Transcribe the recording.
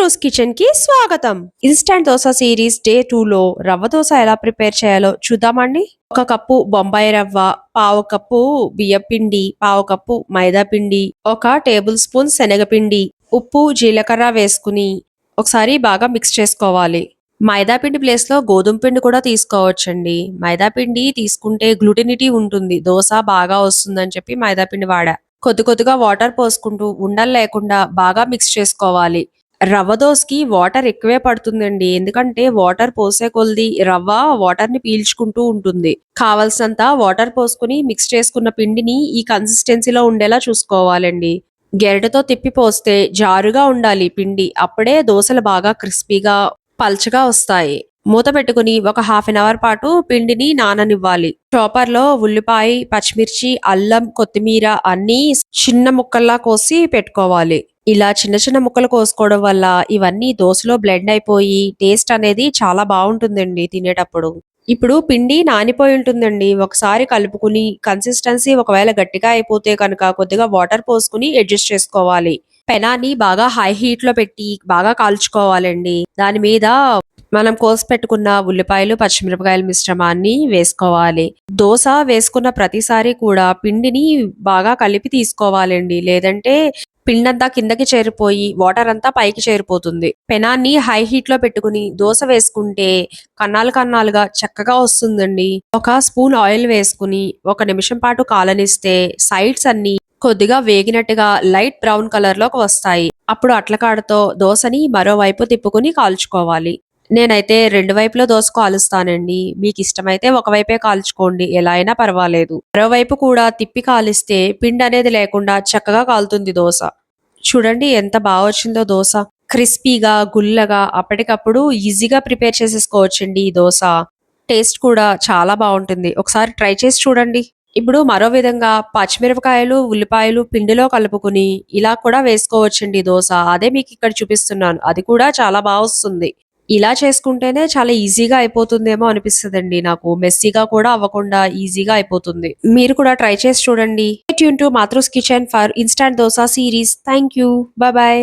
మాతృస్ కిచెన్కి స్వాగతం. Instant dosa series day two లో రవ్వ దోశ ఎలా ప్రిపేర్ చేయాలో చూద్దామండి. ఒక కప్పు బొంబాయి రవ్వ పావు కప్పు బియ్యపిండి పావు కప్పు మైదా పిండి ఒక టేబుల్ స్పూన్ శనగపిండి ఉప్పు జీలకర్ర వేసుకుని ఒకసారి బాగా మిక్స్ చేసుకోవాలి. మైదా పిండి ప్లేస్లో గోధుమ పిండి కూడా తీసుకోవచ్చండి. మైదా పిండి తీసుకుంటే గ్లూటినిటీ ఉంటుంది. దోశ బాగా వస్తుందని చెప్పి మైదా పిండి వాడా. కొద్ది కొద్దిగా వాటర్ పోసుకుంటూ ఉండలు లేకుండా బాగా మిక్స్ చేసుకోవాలి. రవ్వ దోసకి వాటర్ ఎక్కువే పడుతుందండి. ఎందుకంటే వాటర్ పోసే కొలది రవ్వ వాటర్ని పీల్చుకుంటూ ఉంటుంది. కావలసినంత వాటర్ పోసుకుని మిక్స్ చేసుకున్న పిండిని ఈ కన్సిస్టెన్సీలో ఉండేలా చూసుకోవాలండి. గెరటతో తిప్పి పోస్తే జారుగా ఉండాలి పిండి. అప్పుడే దోశలు బాగా క్రిస్పీగా పల్చగా వస్తాయి. మూత పెట్టుకుని ఒక హాఫ్ అన్ అవర్ పాటు పిండిని నాననివ్వాలి. చాపర్లో ఉల్లిపాయ పచ్చిమిర్చి అల్లం కొత్తిమీర అన్ని చిన్న ముక్కల్లా కోసి పెట్టుకోవాలి. ఇలా చిన్న చిన్న ముక్కలు కోసుకోవడం వల్ల ఇవన్నీ దోశలో బ్లెండ్ అయిపోయి టేస్ట్ అనేది చాలా బాగుంటుందండి తినేటప్పుడు. ఇప్పుడు పిండి నానిపోయి ఉంటుందండి. ఒకసారి కలుపుకుని కన్సిస్టెన్సీ ఒకవేళ గట్టిగా అయిపోతే కనుక కొద్దిగా వాటర్ పోసుకుని అడ్జస్ట్ చేసుకోవాలి. పెనాన్ని బాగా హై హీట్లో పెట్టి బాగా కాల్చుకోవాలండి. దాని మీద మనం కోసి పెట్టుకున్న ఉల్లిపాయలు పచ్చిమిరపకాయల మిశ్రమాన్ని వేసుకోవాలి. దోశ వేసుకున్న ప్రతిసారి కూడా పిండిని బాగా కలిపి తీసుకోవాలండి. లేదంటే పిండంతా కిందకి చేరిపోయి వాటర్ అంతా పైకి చేరిపోతుంది. పెనాన్ని హై హీట్లో పెట్టుకుని దోశ వేసుకుంటే కన్నాలు కన్నాలుగా చక్కగా వస్తుందండి. ఒక స్పూన్ ఆయిల్ వేసుకుని ఒక నిమిషం పాటు కాలనిస్తే సైడ్స్ అన్ని కొద్దిగా వేగినట్టుగా లైట్ బ్రౌన్ కలర్లోకి వస్తాయి. అప్పుడు అట్లకాడతో దోశని మరోవైపు తిప్పుకుని కాల్చుకోవాలి. నేనైతే రెండు వైపులో దోశ కాలుస్తానండి. మీకు ఇష్టమైతే ఒకవైపే కాల్చుకోండి. ఎలా అయినా పర్వాలేదు. మరోవైపు కూడా తిప్పి కాలిస్తే పిండి అనేది లేకుండా చక్కగా కాలుతుంది దోశ. చూడండి ఎంత బాగా వచ్చిందో దోశ. క్రిస్పీగా గుల్లగా అప్పటికప్పుడు ఈజీగా ప్రిపేర్ చేసేసుకోవచ్చండి ఈ దోశ. టేస్ట్ కూడా చాలా బాగుంటుంది. ఒకసారి ట్రై చేసి చూడండి. ఇప్పుడు మరో విధంగా పచ్చిమిరపకాయలు ఉల్లిపాయలు పిండిలో కలుపుకుని ఇలా కూడా వేసుకోవచ్చండి దోశ. అదే మీకు ఇక్కడ చూపిస్తున్నాను. అది కూడా చాలా బాగా వస్తుంది. ఇలా చేసుకుంటేనే చాలా ఈజీగా అయిపోతుందేమో అనిపిస్తుందండి నాకు. మెస్సీగా కూడా అవ్వకుండా ఈజీగా అయిపోతుంది. మీరు కూడా ట్రై చేసి చూడండి. Tune to Matru's kitchen for instant dosa series thank you bye